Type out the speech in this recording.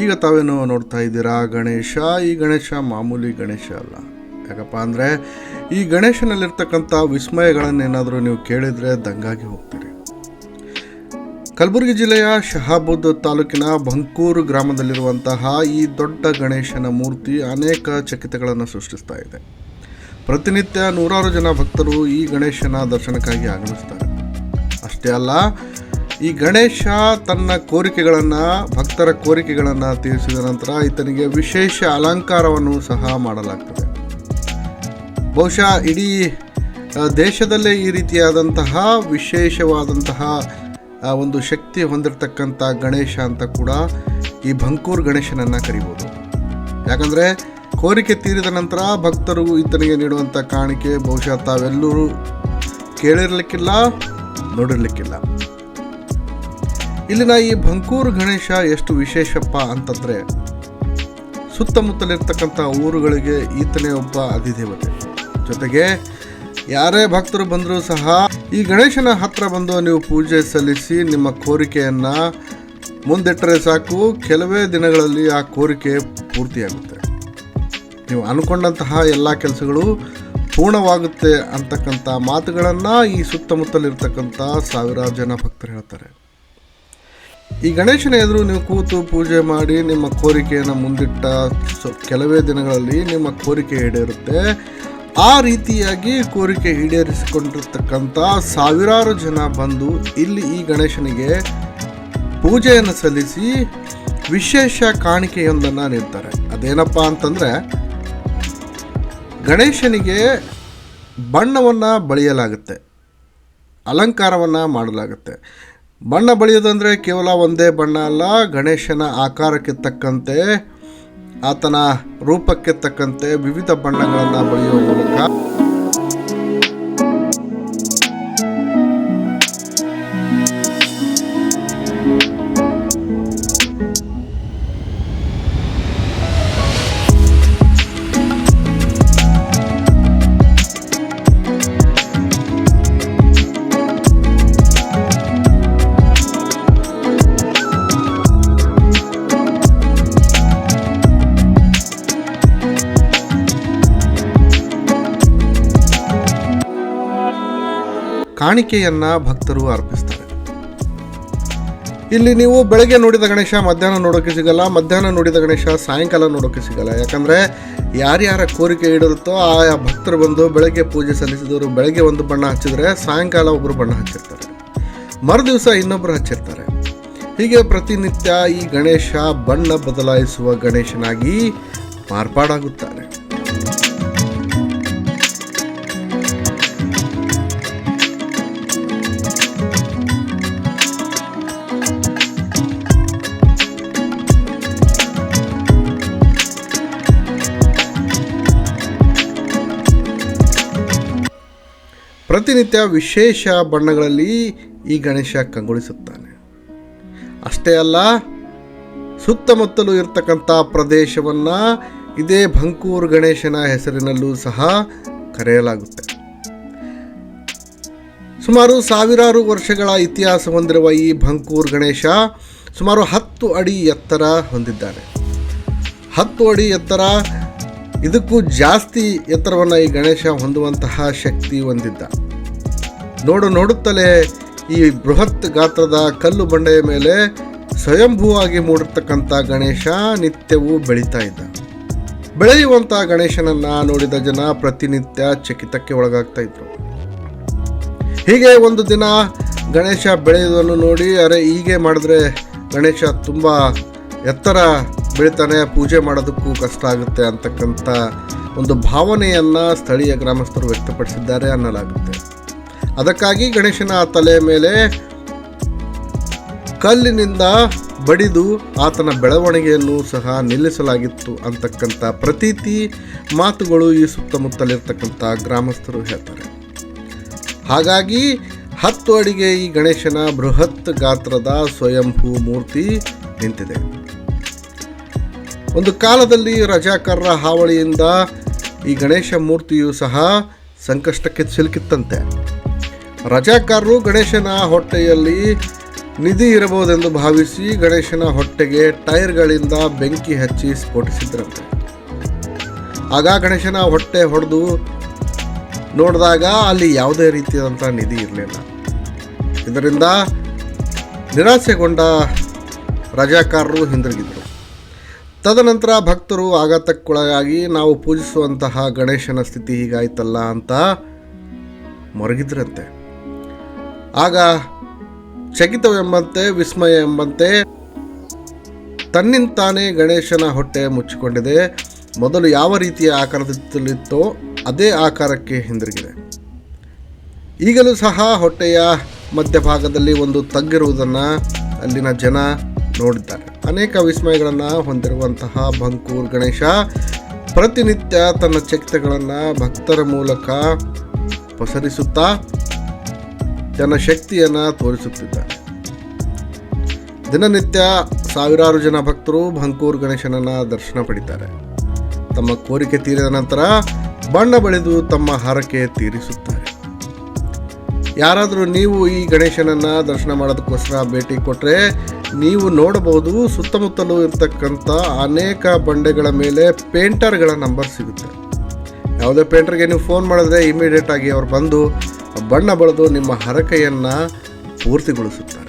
ಈಗ ತಾವೇನು ನೋಡ್ತಾ ಇದ್ದೀರಾ? ಗಣೇಶ, ಈ ಗಣೇಶ ಮಾಮೂಲಿ ಗಣೇಶ ಅಲ್ಲ. ಯಾಕಪ್ಪ ಅಂದರೆ, ಈ ಗಣೇಶನಲ್ಲಿರ್ತಕ್ಕಂಥ ವಿಸ್ಮಯಗಳನ್ನೇನಾದರೂ ನೀವು ಕೇಳಿದರೆ ದಂಗಾಗಿ ಹೋಗ್ತೀರಿ. ಕಲಬುರಗಿ ಜಿಲ್ಲೆಯ ಶಹಾಬುದ್ ತಾಲೂಕಿನ ಬಂಕೂರು ಗ್ರಾಮದಲ್ಲಿರುವಂತಹ ಈ ದೊಡ್ಡ ಗಣೇಶನ ಮೂರ್ತಿ ಅನೇಕ ಚಕಿತಗಳನ್ನು ಸೃಷ್ಟಿಸ್ತಾ ಇದೆ. ಪ್ರತಿನಿತ್ಯ ನೂರಾರು ಜನ ಭಕ್ತರು ಈ ಗಣೇಶನ ದರ್ಶನಕ್ಕಾಗಿ ಆಗಮಿಸ್ತಾರೆ. ಅಷ್ಟೇ ಅಲ್ಲ ಈ ಗಣೇಶ ತನ್ನ ಕೋರಿಕೆಗಳನ್ನು, ಭಕ್ತರ ಕೋರಿಕೆಗಳನ್ನು ತೀರಿಸಿದ ನಂತರ ಈತನಿಗೆ ವಿಶೇಷ ಅಲಂಕಾರವನ್ನು ಸಹ ಮಾಡಲಾಗ್ತದೆ. ಬಹುಶಃ ಇಡೀ ದೇಶದಲ್ಲೇ ಈ ರೀತಿಯಾದಂತಹ ವಿಶೇಷವಾದಂತಹ ಒಂದು ಶಕ್ತಿ ಹೊಂದಿರತಕ್ಕಂಥ ಗಣೇಶ ಅಂತ ಕೂಡ ಈ ಭಂಕೂರ್ ಗಣೇಶನನ್ನು ಕರಿಬೋದು. ಯಾಕಂದರೆ ಕೋರಿಕೆ ತೀರಿದ ನಂತರ ಭಕ್ತರು ಈತನಿಗೆ ನೀಡುವಂಥ ಕಾಣಿಕೆ ಬಹುಶಃ ತಾವೆಲ್ಲರೂ ಕೇಳಿರ್ಲಿಕ್ಕಿಲ್ಲ, ನೋಡಿರ್ಲಿಕ್ಕಿಲ್ಲ. ಇಲ್ಲಿನ ಈ ಭಂಕೂರು ಗಣೇಶ ಎಷ್ಟು ವಿಶೇಷಪ್ಪ ಅಂತಂದರೆ ಸುತ್ತಮುತ್ತಲಿರ್ತಕ್ಕಂಥ ಊರುಗಳಿಗೆ ಈತನೇ ಒಬ್ಬ ಅಧಿದೇವತೆ. ಜೊತೆಗೆ ಯಾರೇ ಭಕ್ತರು ಬಂದರೂ ಸಹ ಈ ಗಣೇಶನ ಹತ್ರ ಬಂದು ನೀವು ಪೂಜೆ ಸಲ್ಲಿಸಿ ನಿಮ್ಮ ಕೋರಿಕೆಯನ್ನು ಮುಂದಿಟ್ಟರೆ ಸಾಕು. ಕೆಲವೇ ದಿನಗಳಲ್ಲಿ ಆ ಕೋರಿಕೆ ಪೂರ್ತಿಯಾಗುತ್ತೆ. ನೀವು ಅಂದ್ಕೊಂಡಂತಹ ಎಲ್ಲ ಕೆಲಸಗಳು ಪೂರ್ಣವಾಗುತ್ತೆ ಅಂತಕ್ಕಂಥ ಮಾತುಗಳನ್ನು ಈ ಸುತ್ತಮುತ್ತಲಿರ್ತಕ್ಕಂಥ ಸಾವಿರಾರು ಜನ ಭಕ್ತರು ಹೇಳ್ತಾರೆ. ಈ ಗಣೇಶನ ಎದುರು ನೀವು ಕೂತು ಪೂಜೆ ಮಾಡಿ ನಿಮ್ಮ ಕೋರಿಕೆಯನ್ನು ಮುಂದಿಟ್ಟ ಕೆಲವೇ ದಿನಗಳಲ್ಲಿ ನಿಮ್ಮ ಕೋರಿಕೆ ಈಡೇರುತ್ತೆ. ಆ ರೀತಿಯಾಗಿ ಕೋರಿಕೆ ಈಡೇರಿಸಿಕೊಂಡಿರ್ತಕ್ಕಂಥ ಸಾವಿರಾರು ಜನ ಬಂದು ಇಲ್ಲಿ ಈ ಗಣೇಶನಿಗೆ ಪೂಜೆಯನ್ನು ಸಲ್ಲಿಸಿ ವಿಶೇಷ ಕಾಣಿಕೆಯೊಂದನ್ನು ನೀಡ್ತಾರೆ. ಅದೇನಪ್ಪ ಅಂತಂದರೆ, ಗಣೇಶನಿಗೆ ಬಣ್ಣವನ್ನು ಬಳಿಯಲಾಗುತ್ತೆ, ಅಲಂಕಾರವನ್ನು ಮಾಡಲಾಗುತ್ತೆ. ಬಣ್ಣ ಬಳಿಯೋದಂದರೆ ಕೇವಲ ಒಂದೇ ಬಣ್ಣ ಅಲ್ಲ, ಗಣೇಶನ ಆಕಾರಕ್ಕೆ ತಕ್ಕಂತೆ, ಆತನ ರೂಪಕ್ಕೆ ತಕ್ಕಂತೆ ವಿವಿಧ ಬಣ್ಣಗಳನ್ನು ಬಳಿಯುವ ಮೂಲಕ ಕಾಣಿಕೆಯನ್ನು ಭಕ್ತರು ಅರ್ಪಿಸ್ತಾರೆ. ಇಲ್ಲಿ ನೀವು ಬೆಳಗ್ಗೆ ನೋಡಿದ ಗಣೇಶ, ಮಧ್ಯಾಹ್ನ ನೋಡೋಕೆ ಸಿಗಲ್ಲ. ಮಧ್ಯಾಹ್ನ ನೋಡಿದ ಗಣೇಶ, ಸಾಯಂಕಾಲ ನೋಡೋಕೆ ಸಿಗಲ್ಲ. ಯಾಕಂದರೆ ಯಾರ್ಯಾರ ಕೋರಿಕೆ ಈಡಿರುತ್ತೋ ಆಯಾ ಭಕ್ತರು ಬಂದು ಬೆಳಗ್ಗೆ ಪೂಜೆ ಸಲ್ಲಿಸಿದವರು ಬೆಳಗ್ಗೆ ಒಂದು ಬಣ್ಣ ಹಚ್ಚಿದ್ರೆ ಸಾಯಂಕಾಲ ಒಬ್ಬರು ಬಣ್ಣ ಹಚ್ಚಿರ್ತಾರೆ. ಮರುದಿವಸ ಇನ್ನೊಬ್ಬರು ಹಚ್ಚಿರ್ತಾರೆ. ಹೀಗೆ ಪ್ರತಿನಿತ್ಯ ಈ ಗಣೇಶ ಬಣ್ಣ ಬದಲಾಯಿಸುವ ಗಣೇಶನಾಗಿ ಮಾರ್ಪಾಡಾಗುತ್ತಾನೆ ಪ್ರತಿನಿತ್ಯ ವಿಶೇಷ ಬಣ್ಣಗಳಲ್ಲಿ ಈ ಗಣೇಶ ಕಂಗೊಳಿಸುತ್ತಾನೆ. ಅಷ್ಟೇ ಅಲ್ಲ, ಸುತ್ತಮುತ್ತಲೂ ಇರತಕ್ಕಂಥ ಪ್ರದೇಶವನ್ನು ಇದೇ ಭಂಕೂರು ಗಣೇಶನ ಹೆಸರಿನಲ್ಲೂ ಸಹ ಕರೆಯಲಾಗುತ್ತೆ. ಸುಮಾರು ಸಾವಿರಾರು ವರ್ಷಗಳ ಇತಿಹಾಸ ಹೊಂದಿರುವ ಈ ಭಂಕೂರು ಗಣೇಶ ಸುಮಾರು ಹತ್ತು ಅಡಿ ಎತ್ತರ ಹೊಂದಿದ್ದಾನೆ. ಹತ್ತು ಅಡಿ ಎತ್ತರ, ಇದಕ್ಕೂ ಜಾಸ್ತಿ ಎತ್ತರವನ್ನು ಈ ಗಣೇಶ ಹೊಂದುವಂತಹ ಶಕ್ತಿ ಹೊಂದಿದ್ದ. ನೋಡು ನೋಡುತ್ತಲೇ ಈ ಬೃಹತ್ ಗಾತ್ರದ ಕಲ್ಲು ಬಂಡೆಯ ಮೇಲೆ ಸ್ವಯಂಭೂವಾಗಿ ಮೂಡಿರ್ತಕ್ಕಂಥ ಗಣೇಶ ನಿತ್ಯವೂ ಬೆಳೀತಾ ಇದ್ದ. ಬೆಳೆಯುವಂಥ ಗಣೇಶನನ್ನ ನೋಡಿದ ಜನ ಪ್ರತಿನಿತ್ಯ ಚಕಿತಕ್ಕೆ ಒಳಗಾಗ್ತಾ ಇದ್ರು. ಹೀಗೆ ಒಂದು ದಿನ ಗಣೇಶ ಬೆಳೆಯೋದನ್ನು ನೋಡಿ, ಅರೆ ಹೀಗೆ ಮಾಡಿದ್ರೆ ಗಣೇಶ ತುಂಬ ಎತ್ತರ ಬೆಳಿತಾನೆ, ಪೂಜೆ ಮಾಡೋದಕ್ಕೂ ಕಷ್ಟ ಆಗುತ್ತೆ ಅಂತಕ್ಕಂಥ ಒಂದು ಭಾವನೆಯನ್ನು ಸ್ಥಳೀಯ ಗ್ರಾಮಸ್ಥರು ವ್ಯಕ್ತಪಡಿಸಿದ್ದಾರೆ ಅನ್ನಲಾಗುತ್ತೆ. ಅದಕ್ಕಾಗಿ ಗಣೇಶನ ತಲೆ ಮೇಲೆ ಕಲ್ಲಿನಿಂದ ಬಡಿದು ಆತನ ಬೆಳವಣಿಗೆಯನ್ನು ಸಹ ನಿಲ್ಲಿಸಲಾಗಿತ್ತು ಅಂತಕ್ಕಂಥ ಪ್ರತೀತಿ ಮಾತುಗಳು ಈ ಸುತ್ತಮುತ್ತಲಿರ್ತಕ್ಕಂಥ ಗ್ರಾಮಸ್ಥರು ಹೇಳ್ತಾರೆ. ಹಾಗಾಗಿ ಹತ್ತು ಅಡಿಗೆ ಈ ಗಣೇಶನ ಬೃಹತ್ ಗಾತ್ರದ ಸ್ವಯಂಭೂ ಮೂರ್ತಿ ನಿಂತಿದೆ. ಒಂದು ಕಾಲದಲ್ಲಿ ರಜಾಕರ್ರ ಹಾವಳಿಯಿಂದ ಈ ಗಣೇಶ ಮೂರ್ತಿಯು ಸಹ ಸಂಕಷ್ಟಕ್ಕೆ ಸಿಲುಕಿತ್ತಂತೆ. ರಜಾಕಾರರು ಗಣೇಶನ ಹೊಟ್ಟೆಯಲ್ಲಿ ನಿಧಿ ಇರಬಹುದೆಂದು ಭಾವಿಸಿ ಗಣೇಶನ ಹೊಟ್ಟೆಗೆ ಟೈರ್ಗಳಿಂದ ಬೆಂಕಿ ಹಚ್ಚಿ ಸ್ಫೋಟಿಸಿದ್ರಂತೆ. ಆಗ ಗಣೇಶನ ಹೊಟ್ಟೆ ಹೊಡೆದು ನೋಡಿದಾಗ ಅಲ್ಲಿ ಯಾವುದೇ ರೀತಿಯಾದಂಥ ನಿಧಿ ಇರಲಿಲ್ಲ. ಇದರಿಂದ ನಿರಾಸೆಗೊಂಡ ರಜಾಕಾರರು ಹಿಂದಿರುಗಿದರು. ತದನಂತರ ಭಕ್ತರು ಆಘಾತಕ್ಕೊಳಗಾಗಿ ನಾವು ಪೂಜಿಸುವಂತಹ ಗಣೇಶನ ಸ್ಥಿತಿ ಹೀಗಾಯ್ತಲ್ಲ ಅಂತ ಮರಗಿದ್ರಂತೆ. ಆಗ ಚಕಿತವೆಂಬಂತೆ ವಿಸ್ಮಯ ಎಂಬಂತೆ ತನ್ನಿಂತಾನೇ ಗಣೇಶನ ಹೊಟ್ಟೆ ಮುಚ್ಚಿಕೊಂಡಿದೆ. ಮೊದಲು ಯಾವ ರೀತಿಯ ಆಕಾರದಲ್ಲಿತ್ತೋ ಅದೇ ಆಕಾರಕ್ಕೆ ಹಿಂದಿರುಗಿದೆ. ಈಗಲೂ ಸಹ ಹೊಟ್ಟೆಯ ಮಧ್ಯಭಾಗದಲ್ಲಿ ಒಂದು ತಗ್ಗಿರುವುದನ್ನು ಅಲ್ಲಿನ ಜನ ನೋಡಿದ್ದಾರೆ. ಅನೇಕ ವಿಸ್ಮಯಗಳನ್ನು ಹೊಂದಿರುವಂತಹ ಬಂಕೂರ್ ಗಣೇಶ ಪ್ರತಿನಿತ್ಯ ತನ್ನ ಚಕಿತಗಳನ್ನು ಭಕ್ತರ ಮೂಲಕ ಪಸರಿಸುತ್ತಾ ತನ್ನ ಶಕ್ತಿಯನ್ನು ತೋರಿಸುತ್ತಿದ್ದಾನೆ ದಿನನಿತ್ಯ ಸಾವಿರಾರು ಜನ ಭಕ್ತರು ಭಂಕೂರ್ ಗಣೇಶನನ್ನ ದರ್ಶನ ಪಡಿತಾರೆ. ತಮ್ಮ ಕೋರಿಕೆ ತೀರಿದ ನಂತರ ಬಣ್ಣ ಬಳಿದು ತಮ್ಮ ಹಾರಕ್ಕೆ ತೀರಿಸುತ್ತಾರೆ. ಯಾರಾದರೂ ನೀವು ಈ ಗಣೇಶನನ್ನ ದರ್ಶನ ಮಾಡೋದಕ್ಕೋಸ್ಕರ ಭೇಟಿ ಕೊಟ್ಟರೆ ನೀವು ನೋಡಬಹುದು ಸುತ್ತಮುತ್ತಲು ಇರ್ತಕ್ಕಂಥ ಅನೇಕ ಬಂಡೆಗಳ ಮೇಲೆ ಪೇಂಟರ್ಗಳ ನಂಬರ್ ಸಿಗುತ್ತೆ. ಯಾವುದೇ ಪೇಂಟರ್ಗೆ ನೀವು ಫೋನ್ ಮಾಡಿದ್ರೆ ಇಮಿಡಿಯೇಟ್ ಆಗಿ ಅವ್ರು ಬಂದು ಬಣ್ಣ ಬಳಿದು ನಿಮ್ಮ ಹರಕೆಯನ್ನು ಪೂರ್ತಿಗೊಳಿಸುತ್ತಾರೆ.